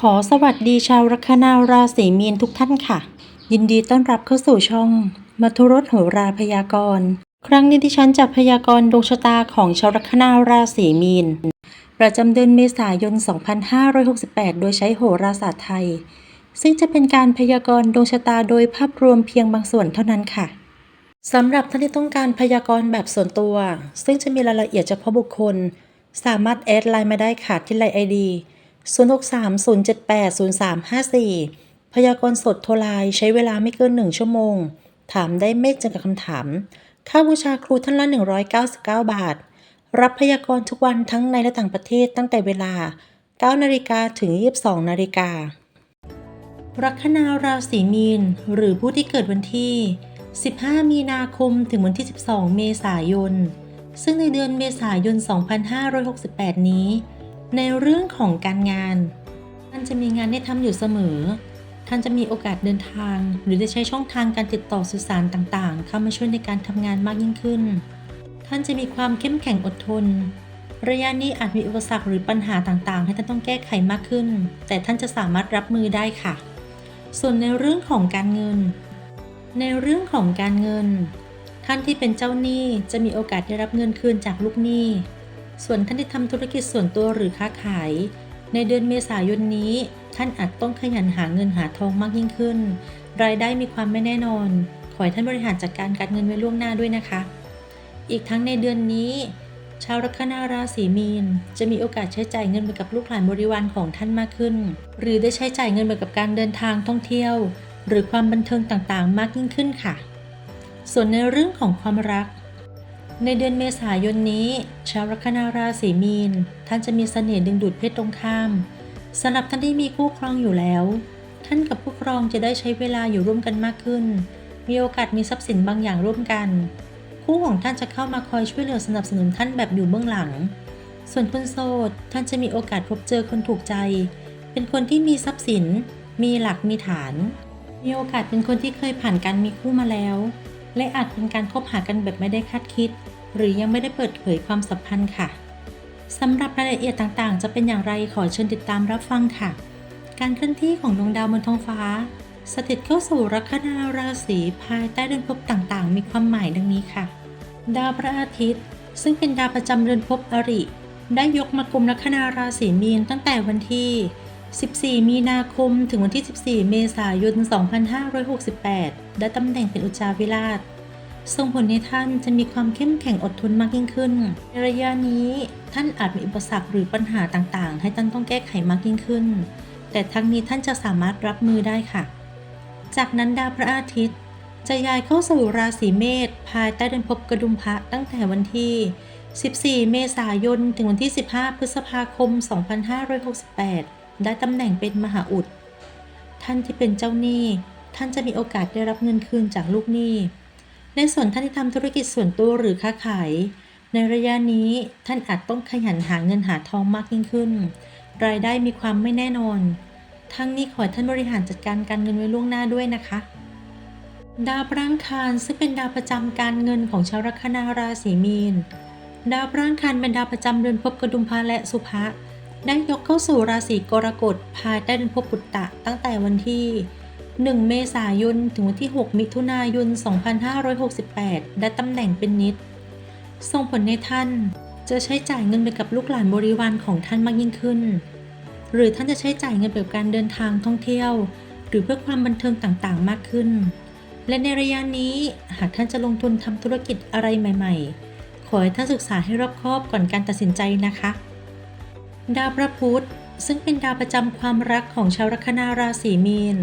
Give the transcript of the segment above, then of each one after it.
ขอสวัสดีชาวลัคนาราศีมีนทุกท่านค่ะ ยินดีต้อนรับเข้าสู่ช่องมัทุรสโหราพยากรณ์ ครั้งนี้ที่ฉันจะพยากรณ์ดวงชะตาของชาวลัคนาราศีมีน ประจำเดือนเมษายน 2568 โดยใช้โหราศาสตร์ไทย ซึ่งจะเป็นการพยากรณ์ดวงชะตาโดยภาพรวมเพียงบางส่วนเท่านั้นค่ะสำหรับท่านที่ต้องการพยากรณ์แบบส่วนตัว ซึ่งจะมีรายละเอียดเฉพาะบุคคล สามารถแอดไลน์มาได้ค่ะที่ไลน์ไอดี 0630780354 พยากรณ์สดโทรไลน์ใช้เวลาไม่เกิน 1 ชั่วโมง ถามได้ไม่จำกัดคำถาม ค่าบูชาครูท่านละ 199 บาท รับพยากรณ์ทุกวันทั้งในและต่างประเทศตั้งแต่เวลา 9 นาฬิกาถึง 22 นาฬิกาลัคนาราศีมีน หรือผู้ที่เกิดวันที่ 15 มีนาคมถึงวันที่ 12 เมษายน ซึ่งในเดือนเมษายน 2568 นี้ ในเรื่องของการงาน ท่านจะมีงานให้ทำอยู่เสมอ ท่านจะมีโอกาสเดินทาง หรือได้ใช้ช่องทางการติดต่อสื่อสารต่างๆ เข้ามาช่วยในการทำงานมากยิ่งขึ้น ท่านจะมีความเข้มแข็งอดทน ระยะนี้อาจมีอุปสรรคหรือปัญหาต่างๆ ให้ท่านต้องแก้ไขมากขึ้น แต่ท่านจะสามารถรับมือได้ค่ะ ส่วนในเรื่องของการเงิน ในเรื่องของการเงิน ท่านที่เป็นเจ้าหนี้จะมีโอกาสได้รับเงินคืนจากลูกหนี้ ส่วนท่านที่ทำธุรกิจส่วนตัวหรือค้าขาย ในเดือนเมษายนนี้ ท่านอาจต้องขยันหาเงินหาทองมากยิ่งขึ้น รายได้มีความไม่แน่นอน ขอให้ท่านบริหารจัดการการเงินไว้ล่วงหน้าด้วยนะคะ อีกทั้งในเดือนนี้ ชาวลัคนาราศีมีน จะมีโอกาสใช้จ่ายเงินไปกับลูกหลานบริวารของท่านมากขึ้น หรือได้ใช้จ่ายเงินไปกับการเดินทางท่องเที่ยว หรือความบันเทิงต่างๆ มากยิ่งขึ้นค่ะ ส่วนในเรื่องของความรัก ในเดือนเมษายนนี้ ชาวลัคนาราศีมีน ท่านจะมีเสน่ห์ดึงดูดเพศตรงข้ามสำหรับท่านที่มีคู่ครองอยู่แล้ว ท่านกับคู่ครองจะได้ใช้เวลาอยู่ร่วมกันมากขึ้น มีโอกาสมีทรัพย์สินบางอย่างร่วมกัน คู่ของท่านจะเข้ามาคอยช่วยเหลือสนับสนุนท่านแบบอยู่เบื้องหลัง ส่วนคนโสดท่านจะมีโอกาสพบเจอคนถูกใจ เป็นคนที่มีทรัพย์สิน มีหลักมีฐาน มีโอกาสเป็นคนที่เคยผ่านการมีคู่มาแล้ว และอาจเป็นการคบหากันแบบไม่ได้คาดคิด หรือยังไม่ได้เปิดเผยความสัมพันธ์ค่ะสำหรับรายละเอียดต่างๆ จะเป็นอย่างไรขอเชิญติดตามรับฟังค่ะ การเคลื่อนที่ของดวงดาวบนท้องฟ้า สถิตเข้าสู่ลัคนาราศีภายใต้เดือนภพต่างๆ มีความหมายดังนี้ค่ะ ดาวพระอาทิตย์ ซึ่งเป็นดาวประจำเดือนภพอริ ได้ยกมากลุ่มลัคนาราศีมีนตั้งแต่วันที่ 14 มีนาคมถึงวันที่ 14 เมษายน 2568 ได้ตำแหน่งเป็นอุจาวิราช ส่งผลให้ท่านจะมีความเข้มแข็งอดทนมากยิ่งขึ้น ในระยะนี้ท่านอาจมีอุปสรรคหรือปัญหาต่างๆ ให้ท่านต้องแก้ไขมากยิ่งขึ้น แต่ทั้งนี้ท่านจะสามารถรับมือได้ค่ะ จากนั้นดาวพระอาทิตย์ จะย้ายเข้าสู่ราศีเมษภายใต้เดือนภพกระดุมพระตั้งแต่วันที่ 14 เมษายน ถึงวันที่ 15 พฤษภาคม 2568 ได้ตำแหน่งเป็นมหาอุด ท่านที่เป็นเจ้าหนี้ ท่านจะมีโอกาสได้รับเงินคืนจากลูกหนี้ ในส่วนท่านที่ทำธุรกิจส่วนตัวหรือค้าขาย ในระยะนี้ท่านอาจต้องขยันหาเงินหาทองมากยิ่งขึ้น รายได้มีความไม่แน่นอน ทั้งนี้ขอให้ท่านบริหารจัดการการเงินไว้ล่วงหน้าด้วยนะคะดาวพระอังคารซึ่งเป็นดาวประจำการเงินของชาวลัคนาราศีมีน ดาวพระอังคารเป็นดาวประจำเดือนภพกระดุมพระและสุภะ ได้ยกเข้าสู่ราศีกรกฎภายใต้ดือนภพปุตตะตั้งแต่วันที่ 1 เมษายน ถึงวันที่ 6 มิถุนายน 2568 ได้ตำแหน่งเป็นนิด ส่งผลให้ท่านจะใช้จ่ายเงินไปกับลูกหลานบริวารของท่านมากยิ่งขึ้น หรือท่านจะใช้จ่ายเงินไปกับการเดินทางท่องเที่ยว หรือเพื่อความบันเทิงต่างๆ มากขึ้น และในระยะนี้หากท่านจะลงทุนทำธุรกิจอะไรใหม่ ๆ ขอให้ท่านศึกษาให้รอบคอบก่อนการตัดสินใจนะคะ ดาวพระพุธซึ่งเป็นดาวประจำความรักของชาวลัคนาราศีมีน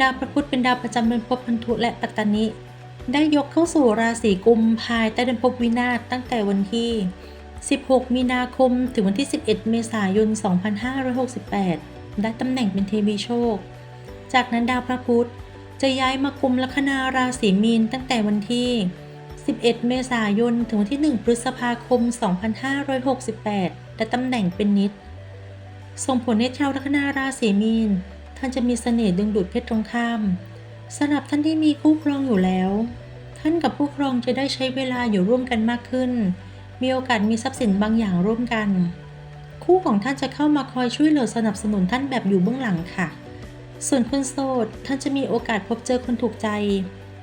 ดาวพระพุธเป็นดาวประจำเดือนภพพันธุและปัตตานิ ได้ยกเข้าสู่ราศีกุมภายใต้เดือนภพวินาศตั้งแต่วันที่ 16 มีนาคม ถึงวันที่ 11 เมษายน 2568 ได้ตำแหน่งเป็นเทวีโชค จากนั้นดาวพระพุธจะย้ายมากุมลัคนาราศีมีนตั้งแต่วันที่ 11 เมษายน ถึงวันที่ 1 พฤษภาคม 2568 ได้ตำแหน่งเป็นนิด ส่งผลให้ชาวลัคนาราศีมีน ท่านจะมีเสน่ห์ดึงดูดเพศตรงข้ามสำหรับท่านที่มีคู่ครองอยู่แล้ว ท่านกับคู่ครองจะได้ใช้เวลาอยู่ร่วมกันมากขึ้น มีโอกาสมีทรัพย์สินบางอย่างร่วมกัน คู่ของท่านจะเข้ามาคอยช่วยเหลือสนับสนุนท่านแบบอยู่เบื้องหลังค่ะ ส่วนคนโสดท่านจะมีโอกาสพบเจอคนถูกใจ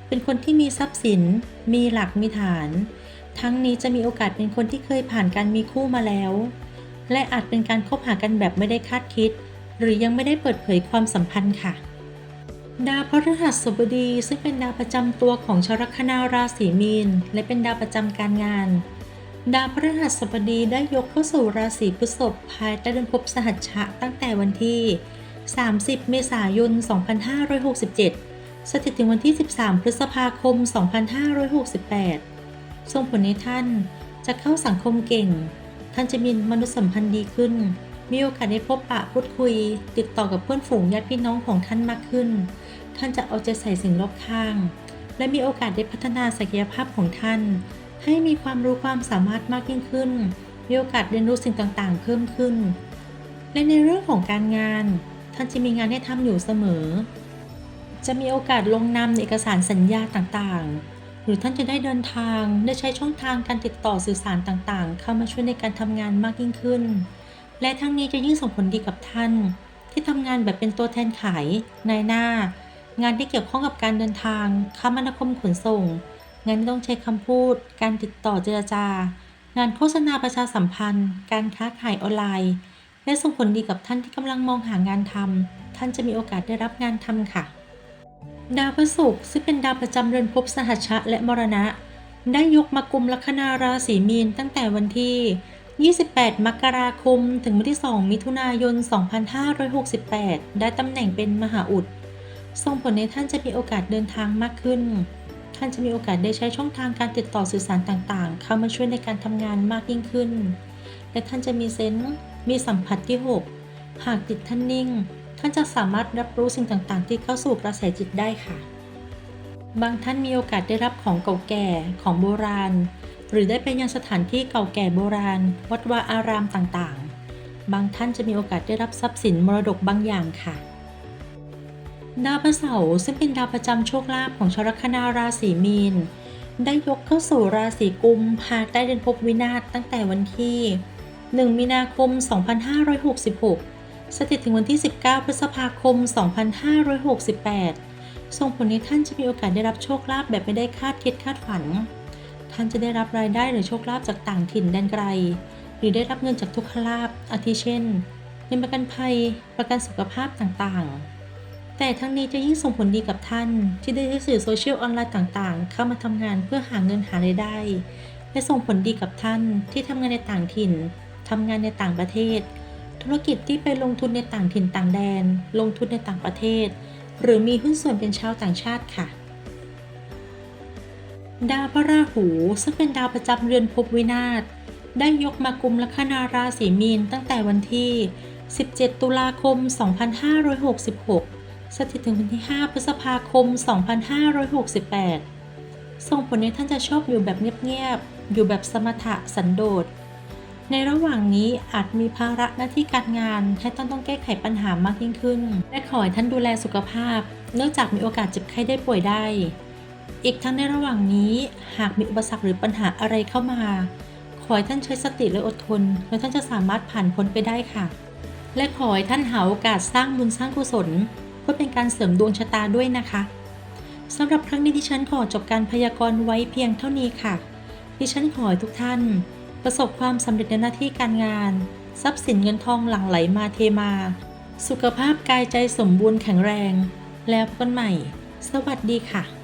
เป็นคนที่มีทรัพย์สิน มีหลักมีฐาน ทั้งนี้จะมีโอกาสเป็นคนที่เคยผ่านการมีคู่มาแล้ว และอาจเป็นการคบหากันแบบไม่ได้คาดคิด หรือยังไม่ได้เปิดเผยความสัมพันธ์ค่ะ ดาวพฤหัสบดีซึ่งเป็นดาวประจำตัวของชาวลัคนาราศีมีน และเป็นดาวประจำการงาน ดาวพฤหัสบดีได้ยกเข้าสู่ราศีพฤษภภายใต้เดือนภพสหัชะตั้งแต่วันที่ 30 เมษายน 2567 สถิตถึงวันที่ 13 พฤษภาคม 2568 ส่งผลให้ท่านจะเข้าสังคมเก่ง ท่านจะมีมนุษยสัมพันธ์ดีขึ้น มีโอกาสได้พบปะพูดคุย ติดต่อกับเพื่อนฝูงญาติพี่น้องของท่านมากขึ้น ท่านจะเอาใจใส่สิ่งรอบข้าง และมีโอกาสได้พัฒนาศักยภาพของท่าน ให้มีความรู้ความสามารถมากยิ่งขึ้น มีโอกาสเรียนรู้สิ่งต่างๆ เพิ่มขึ้น และในเรื่องของการงาน ท่านจะมีงานให้ทำอยู่เสมอ จะมีโอกาสลงนามในเอกสารสัญญาต่างๆ หรือท่านจะได้เดินทางได้ใช้ช่องทางการติดต่อสื่อสารต่างๆ เข้ามาช่วยในการทำงานมากยิ่งขึ้น และทั้งนี้จะยิ่งส่งผลดีกับท่าน ที่ทำงานแบบเป็นตัวแทนขายนายหน้า งานที่เกี่ยวข้องกับการเดินทางคมนาคมขนส่ง งานที่ต้องใช้คำพูด การติดต่อเจรจา งานโฆษณาประชาสัมพันธ์ การค้าขายออนไลน์ และส่งผลดีกับท่านที่กำลังมองหางานทำท่านจะมีโอกาสได้รับงานทำค่ะ ดาวพฤหัสซึ่งเป็นดาวประจำเรือนภพสหัชะและมรณะ ได้ยกมากุมลัคนาราศีมีนตั้งแต่วันที่ 28 มกราคม ถึงวันที่ 2 มิถุนายน 2568 ได้ตำแหน่งเป็นมหาอุด ส่งผลให้ท่านจะมีโอกาสเดินทางมากขึ้น ท่านจะมีโอกาสได้ใช้ช่องทางการติดต่อสื่อสารต่างๆ เข้ามาช่วยในการทำงานมากยิ่งขึ้น และท่านจะมีเซนส์มีสัมผัสที่ 6 หากจิตท่านนิ่ง ท่านจะสามารถรับรู้สิ่งต่างๆ ที่เข้าสู่กระแสจิตได้ค่ะ บางท่านมีโอกาสได้รับของเก่าแก่ของโบราณ หรือได้ไปยังสถานที่เก่าแก่โบราณ วัดวาอารามต่างๆ บางท่านจะมีโอกาสได้รับทรัพย์สินมรดกบางอย่างค่ะดาวพฤหัสาซึ่งเป็นดาวประจำโชคลาภของชาวลัคนาราศีมีน ได้ยกเข้าสู่ราศีกุมภายใต้เดือนภพวินาศตั้งแต่วันที่ 1 มีนาคม 2566 สถิตถึงวันที่ 19 พฤษภาคม 2568 ส่งผลให้ท่านจะมีโอกาสได้รับโชคลาภแบบไม่ได้คาดคิดคาดฝัน ท่านจะได้รับรายได้หรือโชคลาภจากต่างถิ่นแดนไกล หรือได้รับเงินจากทุกขลาภอาทิเช่นเงินประกันภัย ประกันสุขภาพต่างๆ แต่ทั้งนี้จะยิ่งส่งผลดีกับท่านที่ได้ใช้สื่อโซเชียลออนไลน์ต่างๆ เข้ามาทำงานเพื่อหาเงินหารายได้ และส่งผลดีกับท่านที่ทำงานในต่างถิ่นทำงานในต่างประเทศ ธุรกิจที่ไปลงทุนในต่างถิ่นต่างแดน ลงทุนในต่างประเทศ หรือมีหุ้นส่วนเป็นชาวต่างชาติค่ะ ดาวพระราหูซึ่งเป็นดาวประจำเรือนภพวินาศได้ยกมากุมลัคนาราศีมีนตั้งแต่วันที่ 17 ตุลาคม 2566 สถิตถึงวันที่ 5 พฤษภาคม 2568 ส่งผลให้ท่านจะชอบอยู่แบบเงียบๆ อยู่แบบสมถะสันโดษ ในระหว่างนี้อาจมีภาระหน้าที่การงาน ให้ท่านต้องแก้ไขปัญหามากยิ่งขึ้น และขอให้ท่านดูแลสุขภาพ เนื่องจากมีโอกาสเจ็บไข้ได้ป่วยได้ อีกทั้งในระหว่างนี้หากมีอุปสรรคหรือปัญหาอะไรเข้ามา ขอให้ท่านใช้สติและอดทน แล้วท่านจะสามารถผ่านพ้นไปได้ค่ะ และขอให้ท่านหาโอกาสสร้างบุญสร้างกุศล เพื่อเป็นการเสริมดวงชะตาด้วยนะคะสำหรับครั้งนี้ที่ฉันขอจบการพยากรณ์ไว้เพียงเท่านี้ค่ะ ดิฉันขอให้ทุกท่าน ประสบความสำเร็จในหน้าที่การงาน ทรัพย์สินเงินทองหลั่งไหลมาเทมา สุขภาพกายใจสมบูรณ์แข็งแรง แล้วพบกันใหม่ สวัสดีค่ะ